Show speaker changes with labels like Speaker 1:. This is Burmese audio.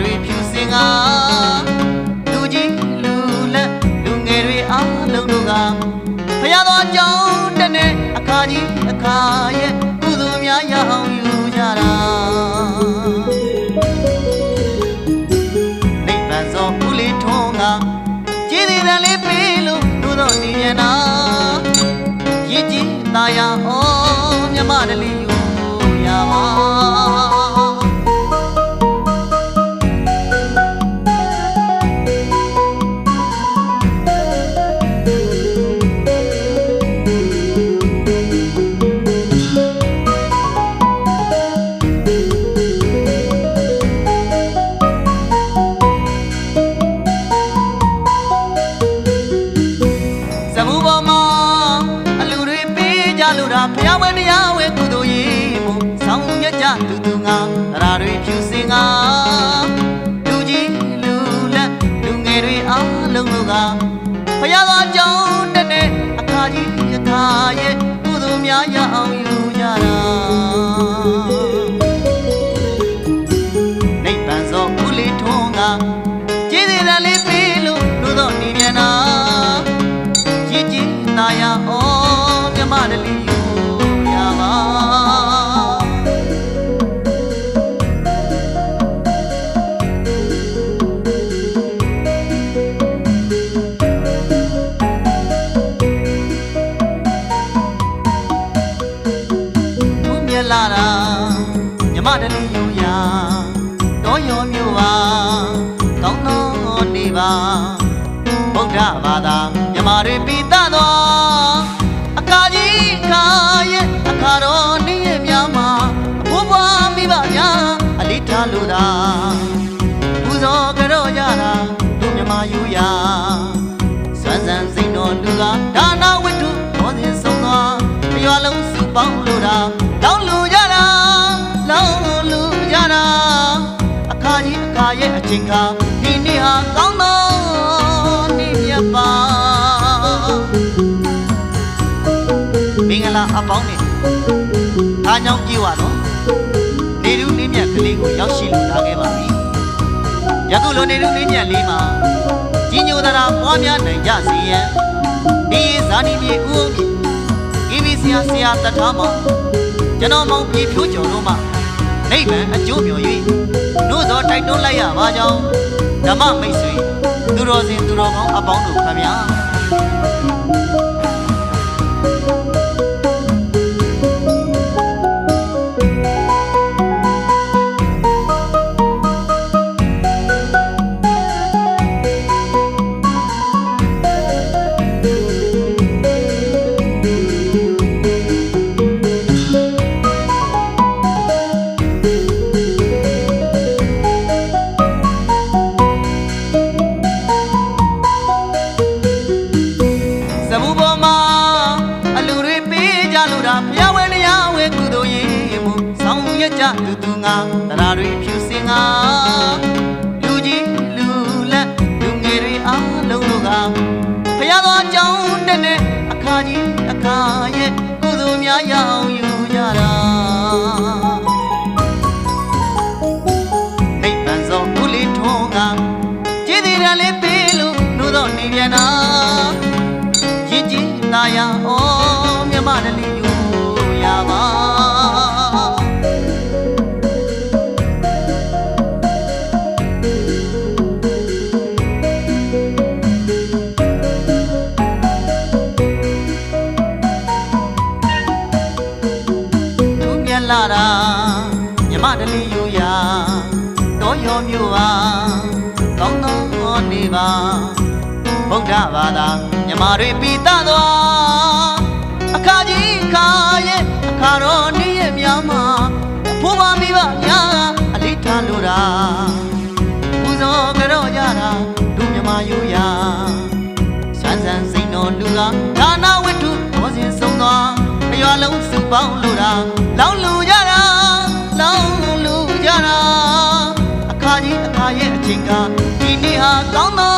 Speaker 1: တွေဖြူစင်ကလူကြီးလူလက်လူငယ်တွေအားလုံးတို့ကဖျားတော်ကြောင်းတဲ့နဲ့အခါကြီးအခါရဲ့ကုသိုလ်များရအောင်ယူကြတာ ကြလို့တာဖျားဝဲတရားဝဲကုသိုလ်ရေးမှုဆောင်းမြတ်ကြတူတူငါအရာတွေဖြူစင်ငါလူကြီးလူလက်လူငယ်တွေအားလုံးတို့ကဖျားတော်ကြောင်းတဲ့နဲ့အခါကြီးအခါရဲ့ကုသိုလ်များရအောင်ယူကြတာနိဗ္ဗာန်သောဦးလေးထွန်း လာတာမြမတလီယူရတော့ရောမျိုးပါကောင်းသောနေပါဗုဒ္ဓဘာသာမြမာတွေပိသသောအခါကြီးခါရဲ့အခါတော်နေ့ရက်များမှာအဘိုးဘွားမိဘများအလေးထားလို့သာပူဇော်ကြတော့ကြတာတို့မြမာယူရာစွမ်းစံစိန်တော်လူကဒါနဝတ္ထုတော်စဉ်ဆုံးသွားအရွာလုံးစုပေါင်းလို့တာ အခါရဲ့အချိန်ခါဒီနေ့ဟာကောင်းသောနေ့မြတ်ပါမင်္ဂလာအပေါင်းနဲ့အားကြောင့်ကြည်ဝတော့နေလူနေမြတ်ကလေးကိုရောက်ရှိလို့လာခဲ့ပါပြီယခုလိုနေလူနေမြတ်လေးမှာကြီးညိုသရာပွားများနိုင်ကြစေရန်ဒီဇာနီမြေဥုံမြေဤပီဆရာဆရာတထားမောင်ကျွန်တော်မောင်ပြေဖြိုးကျော်တို့မှနိဗ္ဗာန်အကျိုးမျှော်၍ တို့သောတိုက်တွန်းလိုက်ရပါကြောင်းဓမ္မမိတ်ဆွေသူတော်စင်သူတော်ကောင်းအပေါင်းတို့ခမညာ င်းရကြတူတူငါတရားတွေဖြူစင်ငါလူကြီးလူလက်လူငယ်တွေအားလုံးတို့ကဖျားတော်ကြောင်းတဲ့နဲ့အခါကြီးအခါရဲ့ကုသိုလ်များရအောင်ယူကြတာနိဗ္ဗာန်သောဦးလေးထွန်းကကျေးဇူးတော်လေးပေးလို့နိုးတော့နေပြန်တာရည်ကြည်သားရအောင်မြမတလီယူရပါ လာတာမြမတလီယူရတော့ရောမျိုးပါကောင်းသောနေပါဗုဒ္ဓဘာသာမြမာတွေပိသသောအခါကြီးခါရဲ့အခါတော်နေ့ရက်များမှာဘိုးဘမိဘများအလေးထားလို့တာပူဇော်ကြတော့ကြတာတို့မြမာယူရာစမ်းစမ်းစိန်တော်လူကဒါနဝတ္ထုတော်စဉ်ဆုံးသောအရွာလုံးစုပေါင်းလို့တာ ချိန်ကဒီနေ့ဟာကောင်းသော